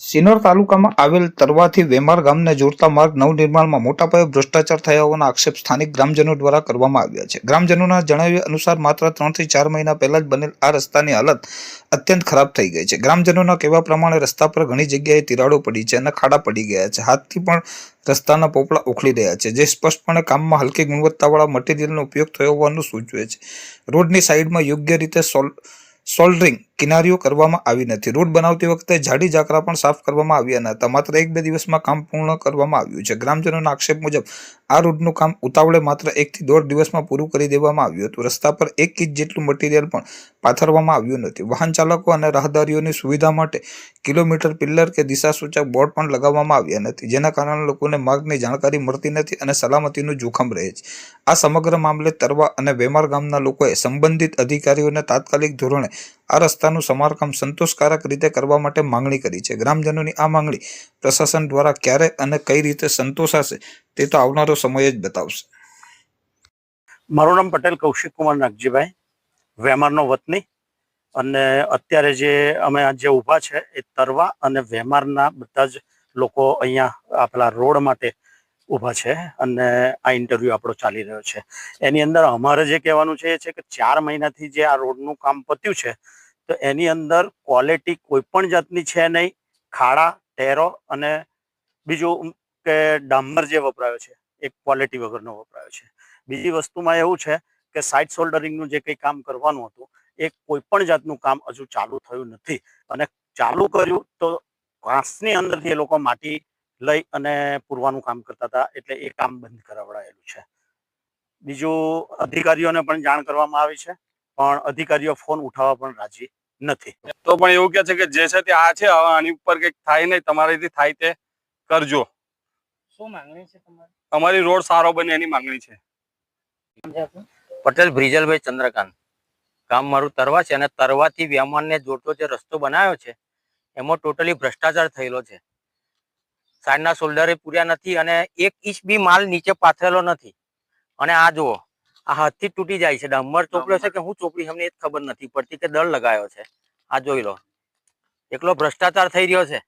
સિનોર તાલુકામાં આવેલ તરવાથી વેમાર ગામને જોડતા માર્ગ નવનિર્માણમાં મોટા પાયે ભ્રષ્ટાચાર થયા હોવાના આક્ષેપ સ્થાનિક ગ્રામજનો દ્વારા કરવામાં આવ્યા છે. ગ્રામજનોના જણાવ્યા અનુસાર માત્ર ત્રણથી ચાર મહિના પહેલા જ બનેલ આ રસ્તાની હાલત અત્યંત ખરાબ થઈ ગઈ છે. ગ્રામજનોના કહેવા પ્રમાણે રસ્તા પર ઘણી જગ્યાએ તિરાડો પડી છે અને ખાડા પડી ગયા છે. હાથથી પણ રસ્તાના પોપડા ઉખડી રહ્યા છે, જે સ્પષ્ટપણે કામમાં હલકી ગુણવત્તાવાળા મટીરિયલનો ઉપયોગ થયો હોવાનું સૂચવે છે. રોડની સાઈડમાં યોગ્ય રીતે સોલ, સોલ્ડરિંગ કિનારીઓ કરવામાં આવી નથી. રોડ બનાવતી વખતે જાડી ઝાકરા પણ સાફ કરવામાં આવ્યા ન હતા. માત્ર એક બે દિવસમાં કામ પૂર્ણ કરવામાં આવ્યું છે. ગ્રામજનોના આક્ષેપ મુજબ, આ રોડનું કામ ઉતાવળે માત્ર એકથી દોઢ દિવસમાં પૂરું કરી દેવામાં આવ્યું હતું. રસ્તા પર એક ઇંચ જેટલું મટીરિયલ પણ પાથરવામાં આવ્યું નથી. વાહન ચાલકો અને રાહદારીઓની સુવિધા માટે કિલોમીટર પિલ્લર કે દિશા સૂચક બોર્ડ પણ લગાવવામાં આવ્યા નથી, જેના કારણે લોકોને માર્ગની જાણકારી મળતી નથી અને સલામતીનું જોખમ રહે છે. આ સમગ્ર મામલે તરવા અને વેમાર ગામના લોકોએ સંબંધિત અધિકારીઓને તાત્કાલિક ધોરણે આ રસ્તાનું સમારકામ સંતોષકારક રીતે કરવા માટે માંગણી કરી છે. ગ્રામજનોની આ માંગણી પ્રશાસન દ્વારા ક્યારે અને કઈ રીતે સંતોષાશે તે તો આવનારો સમય જ બતાવશે. મારું નામ પટેલ કૌશિક કુમાર નાગજીભાઈ, વેમારનો વતની અને અત્યારે જે અમે જે ઊભા છે એ તરવા અને વેમારના બધા જ લોકો અહીંયા આ પેલા રોડ માટે ઊભા છે અને આ ઇન્ટરવ્યૂ આપણો ચાલી રહ્યો છે. એની અંદર અમારે જે કહેવાનું છે એ છે કે ચાર મહિનાથી જે આ રોડનું કામ પત્યું છે તો એની અંદર ક્વોલિટી કોઈ પણ જાતની છે નહીં. ખાડા, ટેરો અને બીજું કે ડામર જે વપરાયો છે એ ક્વોલિટી વગરનો વપરાયો છે. બીજી વસ્તુમાં એવું છે કે સાઇડ સોલ્ડરિંગનું જે કંઈ કામ કરવાનું હતું, એ કોઈ પણ જાતનું કામ હજુ ચાલુ થયું નથી. અને ચાલુ કર્યું તો ઘાસની અંદરથી એ લોકો માટી લઈ અને પૂરવાનું કામ કરતા હતા, એટલે એ કામ બંધ કરાવડાયેલું છે. બીજું અધિકારીઓને પણ જાણ કરવામાં આવી છે. પણ અધિકારીઓ ફોન ઉઠાવવા પણ રાજી નથી. તો પણ એવું કે છે કે જે છે તે આ છે હવે આની ઉપર કંઈક થાય નહીં તમારીથી થાય તે કરજો. શું માંગણી છે તમારી? અમારી રોડ સારો બને એની માંગણી છે? પટેલ બ્રિજલભાઈ ચંદ્રકાંત. ગામ મારું તરવા છે અને તરવાથી વ્યામાનને જોડતો જે રસ્તો બનાવ્યો છે એમાં ટોટલી ભ્રષ્ટાચાર થયેલો છે. સાઈડના શોલ્ડરે પૂર્યા નથી અને એક ઇંચ બી માલ નીચે પાથરેલો નથી. અને આ જુઓ આ હાથથી તૂટી જાય છે ડમર ચોપડ્યો છે કે હું ચોપડી અમને એ જ ખબર નથી પડતી કે દળ લગાયો છે. આ જોઈ લો. એકલો ભ્રષ્ટાચાર થઈ રહ્યો છે.